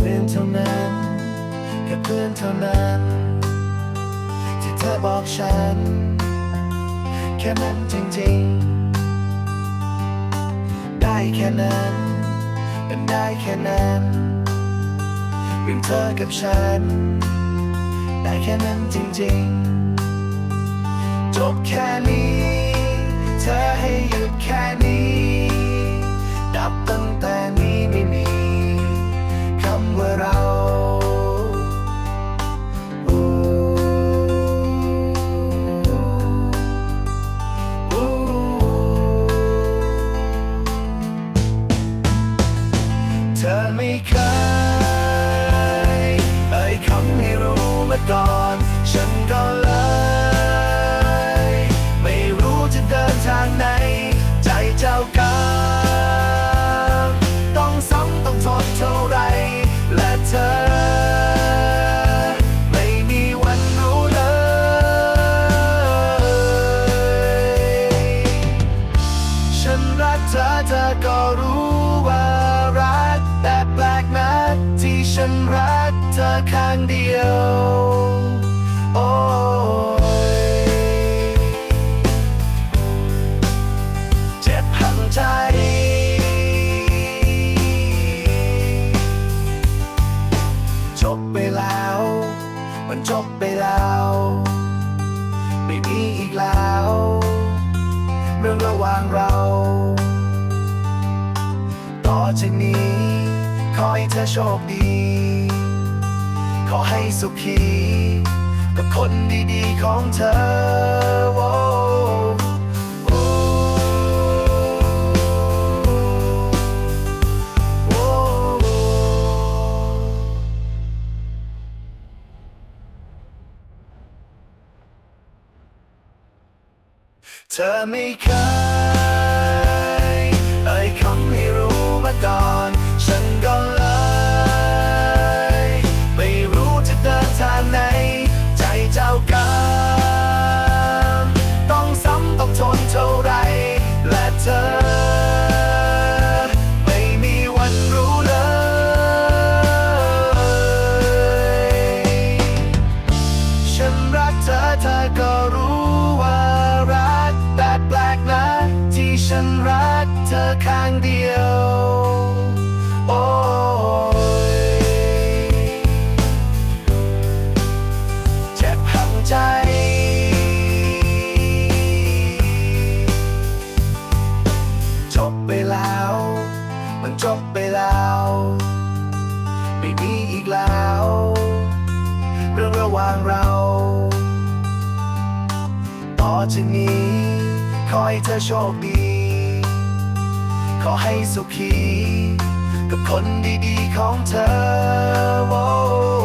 เท่านั้นแค่เพื่อนเท่านั้น ที่เธอบอกฉัน แค่นั้นจริงๆ ได้แค่นั้นเป็นได้แค่นั้นเพียงเธอกับฉัน ได้แค่นั้นจริงๆ จบแค่นี้ เธอให้หยุดแค่ ข้างเดียวโอ้ยเจ็บหันใจจบไปแล้ว มันจบไปแล้ว ไม่มีอีกแล้วเรื่องระหว่างเรา ต่อจากนี้ ขอให้เธอโชคดี ขอให้สุขีกับคนดีๆของเธอเธอไม่เคย เดียว โอ้ยเจ็บหังใจ จบไปแล้ว มันจบไปแล้ว ไม่มีอีกแล้ว เรื่องระหว่างเราต่อจากนี้ขอให้เธอโชคดี ขอให้สุขี กับคนดีๆของเธอ